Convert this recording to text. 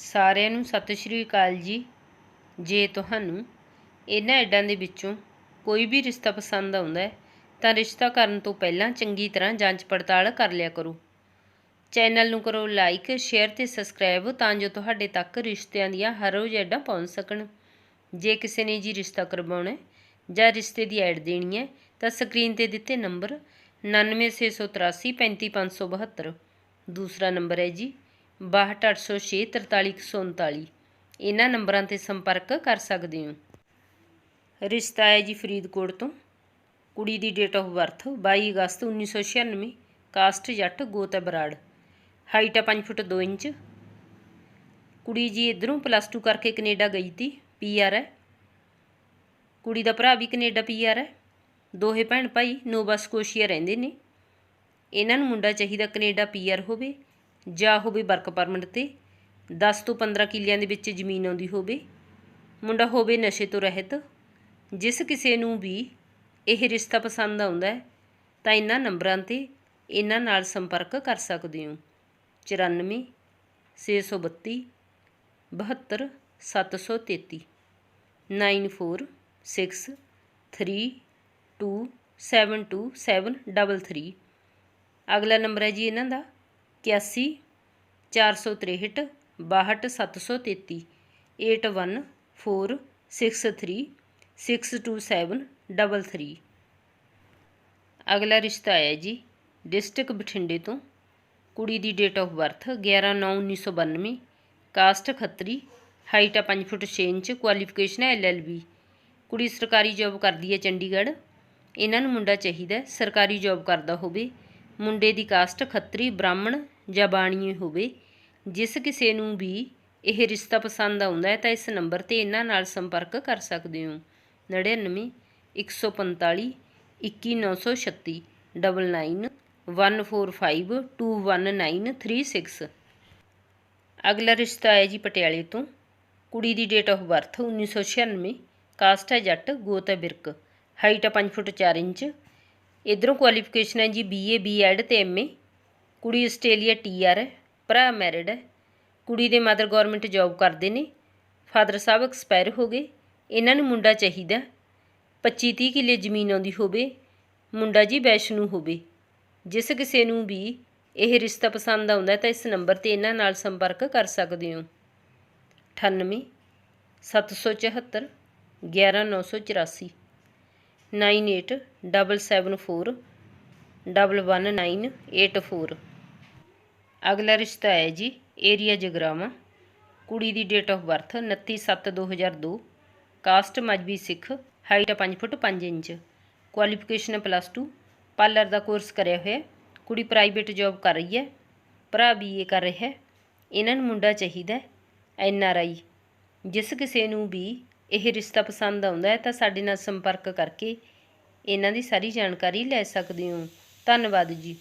ਸਾਰਿਆਂ ਨੂੰ ਸਤਿ ਸ਼੍ਰੀ ਅਕਾਲ ਜੀ। ਜੇ ਤੁਹਾਨੂੰ ਇਹਨਾਂ ਐਡਾਂ ਦੇ ਵਿੱਚੋਂ ਕੋਈ ਵੀ ਰਿਸ਼ਤਾ ਪਸੰਦ ਆਉਂਦਾ ਹੈ, ਤਾਂ ਰਿਸ਼ਤਾ ਕਰਨ ਤੋਂ ਪਹਿਲਾਂ ਚੰਗੀ ਤਰ੍ਹਾਂ ਜਾਂਚ ਪੜਤਾਲ ਕਰ ਲਿਆ ਕਰੋ। ਚੈਨਲ ਨੂੰ ਕਰੋ ਲਾਈਕ, ਸ਼ੇਅਰ ਤੇ ਸਬਸਕ੍ਰਾਈਬ ਤਾਂ ਜੋ ਤੁਹਾਡੇ ਤੱਕ ਰਿਸ਼ਤਿਆਂ ਦੀਆਂ ਹਰ ਰੋਜ਼ ਐਡਾਂ ਪਹੁੰਚ ਸਕਣ। ਜੇ ਕਿਸੇ ਨੇ ਜੀ ਰਿਸ਼ਤਾ ਕਰਵਾਉਣਾ ਜਾਂ ਰਿਸ਼ਤੇ ਦੀ ਐਡ ਦੇਣੀ ਹੈ, ਤਾਂ ਸਕਰੀਨ ਤੇ ਦਿੱਤੇ ਨੰਬਰ 9968835572 ਦੂਸਰਾ ਨੰਬਰ ਹੈ ਜੀ 62806 43139 ਇਹਨਾਂ ਨੰਬਰਾਂ ਤੇ ਸੰਪਰਕ ਕਰ ਸਕਦੇ ਹੋ। ਰਿਸ਼ਤਾ ਹੈ ਜੀ ਫਰੀਦਕੋਟ ਤੋਂ। ਕੁੜੀ ਦੀ ਡੇਟ ਆਫ ਬਰਥ 22 ਅਗਸਤ 1996 ਕਾਸਟ ਜੱਟ ਗੋਤ ਹੈ ਬਰਾੜ ਹਾਈਟ ਹੈ 5 ਫੁੱਟ 2 ਇੰਚ। ਕੁੜੀ ਜੀ ਇਧਰੋਂ ਪਲੱਸ 2 ਕਰਕੇ ਕੈਨੇਡਾ ਗਈ ਤੀ ਪੀਆਰ ਹੈ। ਕੁੜੀ ਦਾ ਭਰਾ ਵੀ ਕੈਨੇਡਾ ਪੀਆਰ ਹੈ। ਦੋਹੇ ਭੈਣ ਭਾਈ ਨੋਵਾ ਸਕੋਸ਼ੀਆ ਰਹਿੰਦੇ ਨੇ। ਇਹਨਾਂ ਨੂੰ ਮੁੰਡਾ ਚਾਹੀਦਾ ਕੈਨੇਡਾ ਪੀਆਰ ਹੋਵੇ। ਜਾਂ ਹੋਵੇ ਵਰਕ ਪਰਮਿਟ ਤੇ 10 ਤੋਂ 15 ਕਿੱਲਿਆਂ ਦੇ ਵਿੱਚ ਜ਼ਮੀਨ ਆਉਂਦੀ ਹੋਵੇ, ਮੁੰਡਾ ਹੋਵੇ ਨਸ਼ੇ ਤੋਂ ਰਹਿਤ, ਜਿਸ ਕਿਸੇ ਨੂੰ ਵੀ ਇਹ ਰਿਸ਼ਤਾ ਪਸੰਦ ਆਉਂਦਾ ਹੈ, ਤਾਂ ਇਹਨਾਂ ਨੰਬਰਾਂ ਤੇ ਇਹਨਾਂ ਨਾਲ ਸੰਪਰਕ ਕਰ ਸਕਦੇ ਹੋ। 94 632 72 733 9463272733 ਅਗਲਾ ਨੰਬਰ ਹੈ ਜੀ ਇਹਨਾਂ ਦਾ। ਇਕਿਆਸੀ, ਚਾਰ ਸੌ ਤ੍ਰੇਹਠ, ਬਾਹਠ, ਸੱਤ ਸੌ ਤੇਤੀ, eight one, four, six three, six two seven, double three. ਅਗਲਾ ਰਿਸ਼ਤਾ ਹੈ ਜੀ, ਡਿਸਟ੍ਰਿਕਟ ਬਠਿੰਡੇ ਤੋਂ। ਕੁੜੀ ਦੀ date of birth 11/9/1992 caste Khatri, height ਆ 5 ਫੁੱਟ 6 ਇੰਚ, ਕੁਆਲੀਫਿਕੇਸ਼ਨ ਹੈ ਐਲਐਲਬੀ ਕੁੜੀ ਸਰਕਾਰੀ ਜੌਬ ਕਰਦੀ ਹੈ ਚੰਡੀਗੜ੍ਹ। ਇਹਨਾਂ ਨੂੰ ਮੁੰਡਾ ਚਾਹੀਦਾ ਸਰਕਾਰੀ ਜੌਬ ਕਰਦਾ ਹੋਵੇ। ਮੁੰਡੇ ਦੀ ਕਾਸਟ ਖੱਤਰੀ ਬ੍ਰਾਹਮਣ ਜਾਂ ਬਾਣੀਏ ਹੋਵੇ, ਜਿਸ ਕਿਸੇ ਨੂੰ ਵੀ ਇਹ ਰਿਸ਼ਤਾ ਪਸੰਦ ਆਉਂਦਾ ਹੈ ਤਾਂ ਇਸ ਨੰਬਰ ਤੇ ਇਹਨਾਂ ਨਾਲ ਸੰਪਰਕ ਕਰ ਸਕਦੇ ਹੋ। 99 145 21936 99 145 21936 ਅਗਲਾ ਰਿਸ਼ਤਾ ਹੈ ਜੀ ਪਟਿਆਲੇ ਤੋਂ। ਕੁੜੀ ਦੀ ਡੇਟ ਆਫ ਬਰਥ 1996 ਕਾਸਟ ਹੈ ਜੱਟ ਗੋਤ ਹੈ ਬਿਰਕ। ਹਾਈਟ ਹੈ 5 ਫੁੱਟ 4 ਇੰਚ। ਇਧਰੋਂ ਕੁਆਲੀਫਿਕੇਸ਼ਨ ਹੈ ਜੀ ਬੀਏ ਬੀਐਡ ਤੇ ਐਮਏ ਕੁੜੀ ਆਸਟ੍ਰੇਲੀਆ ਟੀਆਰ ਹੈ, ਭਰਾ ਮੈਰਿਡ ਹੈ। ਕੁੜੀ ਦੇ ਮਦਰ ਗਵਰਨਮੈਂਟ ਜੌਬ ਕਰਦੇ ਨੇ। ਫਾਦਰ ਸਾਹਿਬ ਐਕਸਪਾਇਰ ਹੋ ਗਏ। ਇਹਨਾਂ ਨੂੰ ਮੁੰਡਾ ਚਾਹੀਦਾ। 25 30 ਕਿੱਲੇ ਜ਼ਮੀਨ ਆਉਂਦੀ ਹੋਵੇ, ਮੁੰਡਾ ਜੀ ਵੈਸ਼ਨੂ ਹੋਵੇ। ਜਿਸ ਕਿਸੇ ਨੂੰ ਵੀ ਇਹ ਰਿਸ਼ਤਾ ਪਸੰਦ ਆਉਂਦਾ ਤਾਂ ਇਸ ਨੰਬਰ ਤੇ ਇਹਨਾਂ ਨਾਲ ਸੰਪਰਕ ਕਰ ਸਕਦੇ ਹੋ। 98 774 11984 9877411984 ਅਗਲਾ ਰਿਸ਼ਤਾ ਹੈ ਜੀ ਏਰੀਆ ਜਗਰਾਵਾਂ। ਕੁੜੀ ਦੀ date of birth 29/7/2002 caste Mazhabi Sikh height 5 foot 5 inch. Qualification plus 2 parlour the course ਕਰਿਆ ਹੋਇਆ। ਕੁੜੀ ਪ੍ਰਾਈਵੇਟ ਜੌਬ ਕਰ ਰਹੀ ਹੈ। ਭਰਾ ਬੀਏ ਕਰ ਰਿਹਾ ਹੈ। ਇਹਨਾਂ ਨੂੰ ਮੁੰਡਾ ਚਾਹੀਦਾ ਐਨ ਆਰ ਆਈ ਜਿਸ ਕਿਸੇ ਨੂੰ ਵੀ ਇਹ ਰਿਸ਼ਤਾ ਪਸੰਦ ਆਉਂਦਾ ਹੈ ਤਾਂ ਸਾਡੇ ਨਾਲ ਸੰਪਰਕ ਕਰਕੇ ਇਹਨਾਂ ਦੀ ਸਾਰੀ ਜਾਣਕਾਰੀ ਲੈ ਸਕਦੇ ਹੋ। ਧੰਨਵਾਦ ਜੀ।